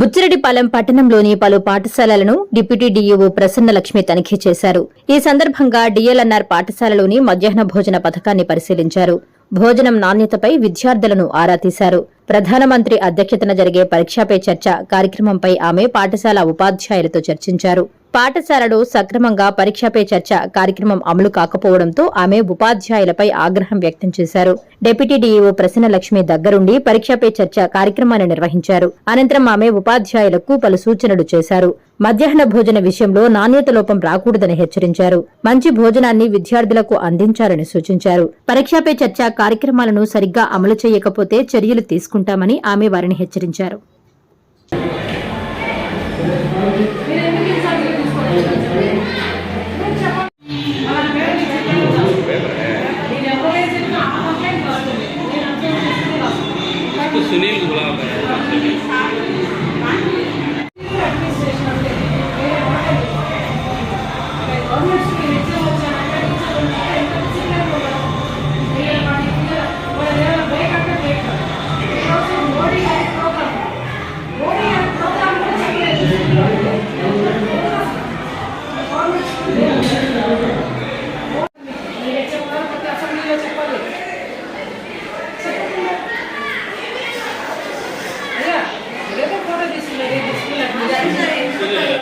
బుచ్చిరెడ్డిపాలెం పట్టణంలోని పలు పాఠశాలలను డిప్యూటీ డీఈఓ ప్రసన్న లక్ష్మి తనిఖీ చేశారు. ఈ సందర్భంగా డీఎల్ఎన్ఆర్ పాఠశాలలోని మధ్యాహ్న భోజన పథకాన్ని పరిశీలించారు. భోజనం నాణ్యతపై విద్యార్థులను ఆరా తీశారు. ప్రధానమంత్రి అధ్యక్షతన జరిగే పరీక్షాపై చర్చ కార్యక్రమంపై ఆమె పాఠశాల ఉపాధ్యాయులతో చర్చించారు. పాఠశాలలో సక్రమంగా పరీక్షపై పే చర్చ కార్యక్రమం అమలు కాకపోవడంతో ఆమె ఉపాధ్యాయులపై ఆగ్రహం వ్యక్తం చేశారు. డిప్యూటీ డీఈఓ ప్రసన్న లక్ష్మి దగ్గరుండి పరీక్షపై పే చర్చ కార్యక్రమాన్ని నిర్వహించారు. అనంతరం ఆమె ఉపాధ్యాయులకు పలు సూచనలు చేశారు. మధ్యాహ్న భోజన విషయంలో నాణ్యత లోపం రాకూడదని హెచ్చరించారు. మంచి భోజనాన్ని విద్యార్థులకు అందించాలని సూచించారు. పరీక్షపై చర్చ కార్యక్రమాలను సరిగ్గా అమలు చేయకపోతే చర్యలు తీసుకుంటామని ఆమె వారిని హెచ్చరించారు. तो सुनील को बुला